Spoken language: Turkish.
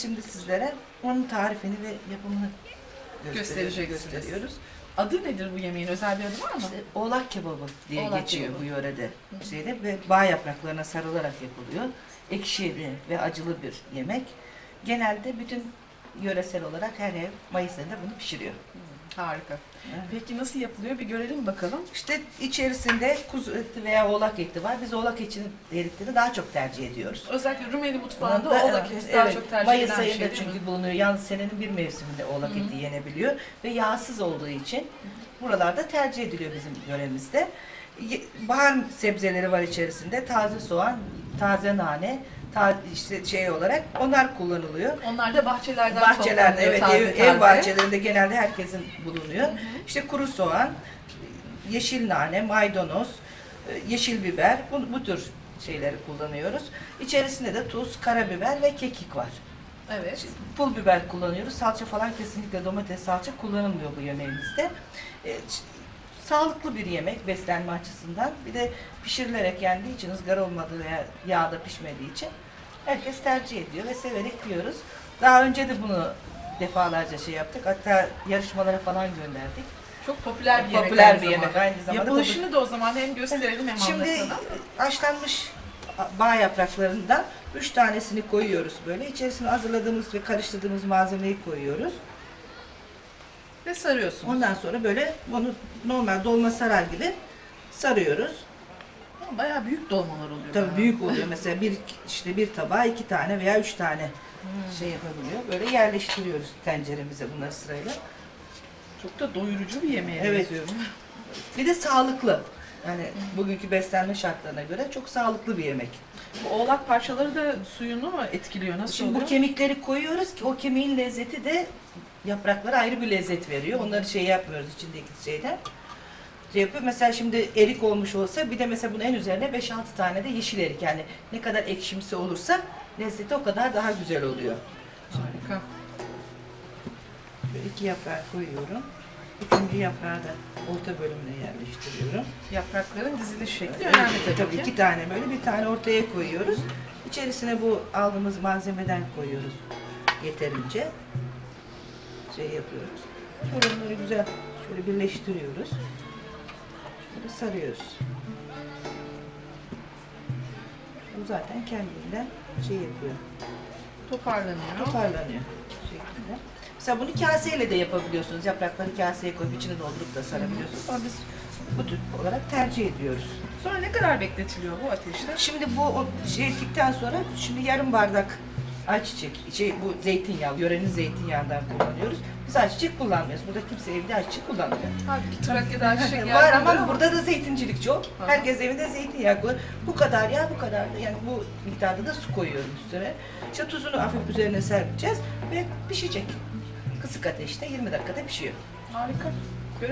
Şimdi sizlere onun tarifini ve yapımını Göstereceksiniz. gösteriyoruz. Adı nedir bu yemeğin? Özel bir adı var mı? İşte oğlak kebabı diye Oğlak geçiyor kebabı. bu yörede. Şeyde ve bağ yapraklarına sarılarak yapılıyor. Ekşili ve acılı bir yemek. Genelde bütün yöresel olarak her ev Mayıs ayında bunu pişiriyor. Harika. Evet. Peki nasıl yapılıyor? Bir görelim bakalım. İşte içerisinde kuzu eti veya oğlak eti var. Biz oğlak etini etini daha çok tercih ediyoruz. Özellikle Rumeli mutfağında Onda, oğlak eti daha evet. çok tercih Mayıs edilen bir ayında şey değil mi? çünkü bulunuyor. Yalnız senenin bir mevsiminde oğlak hı. eti yenebiliyor ve yağsız olduğu için buralarda tercih ediliyor bizim yöremizde. Ye- Bahar sebzeleri var içerisinde. Taze soğan, taze nane, ta- işte şey olarak onlar kullanılıyor. Onlar da bahçelerden Bahçelerde evet taze ev, taze. ev bahçelerinde genelde herkesin bulunuyor. İşte kuru soğan, yeşil nane, maydanoz, e, yeşil biber bu, bu tür şeyleri kullanıyoruz. İçerisinde de tuz, karabiber ve kekik var. Evet. Pul biber kullanıyoruz. Salça falan kesinlikle domates salça kullanılmıyor bu yemeğimizde. E, sağlıklı bir yemek beslenme açısından. Bir de pişirilerek yendiği için ızgara olmadığı veya yağda pişmediği için herkes tercih ediyor ve severek yiyoruz. Daha önce de bunu defalarca şey yaptık. Hatta yarışmalara falan gönderdik. Çok popüler bir yemek Popüler bir yemek aynı zamanda. Yapılışını da o zaman hem gösterelim hem Şimdi anlatalım. haşlanmış bağ yapraklarından üç tanesini koyuyoruz böyle. İçerisine hazırladığımız ve karıştırdığımız malzemeyi koyuyoruz. Ve sarıyorsunuz. Ondan sonra böyle bunu normal dolma sarar gibi sarıyoruz. Ama Bayağı büyük dolmalar oluyor. Tabii galiba. büyük oluyor. Mesela bir işte bir tabağa iki tane veya üç tane şey yapabiliyor. Böyle yerleştiriyoruz tenceremize bunları sırayla. Çok da doyurucu bir yemeğe Evet. benziyor. Bir de sağlıklı. Yani bugünkü beslenme şartlarına göre çok sağlıklı bir yemek. Bu oğlak parçaları da suyunu mu etkiliyor? Nasıl Şimdi oluyor? bu kemikleri koyuyoruz ki o kemiğin lezzeti de yapraklara ayrı bir lezzet veriyor. Onları şey yapmıyoruz içindeki şeyden. Şey yapıyor. Mesela şimdi erik olmuş olsa bir de mesela bunun en üzerine 5-6 tane de yeşil erik. Yani ne kadar ekşimsi olursa lezzeti o kadar daha güzel oluyor. Harika. Böyle iki yaprağı koyuyorum. Üçüncü yaprağı da orta bölümüne yerleştiriyorum. Yaprakların diziliş şekli Evet, önemli tabii, tabii ki. iki tane böyle bir tane ortaya koyuyoruz. İçerisine bu aldığımız malzemeden koyuyoruz yeterince. Şey yapıyoruz. Sonra bunları güzel şöyle birleştiriyoruz. Sarıyoruz. Bu zaten kendinden şey yapıyor. Toparlanıyor. Toparlanıyor şeklinde. Mesela bunu kaseyle de yapabiliyorsunuz. Yaprakları kaseye koyup içine doldurup da sarabiliyorsunuz. Ama biz bu tür olarak tercih ediyoruz. Sonra ne kadar bekletiliyor bu ateşte? Şimdi bu o şey ettikten sonra şimdi yarım bardak ayçiçek, şey bu zeytinyağı, yörenin zeytinyağından kullanıyoruz. Biz ayçiçek kullanmıyoruz. Burada kimse evde ayçiçek kullanmıyor. Halbuki Trakya'da ayçiçek Var yağı ama burada da zeytincilik çok. Aha. Herkes evinde zeytinyağı koyuyor. Bu kadar ya bu kadar da yani bu miktarda da su koyuyorum üstüne. İşte tuzunu hafif üzerine serpeceğiz ve pişecek. Kısık ateşte 20 dakikada pişiyor. Harika.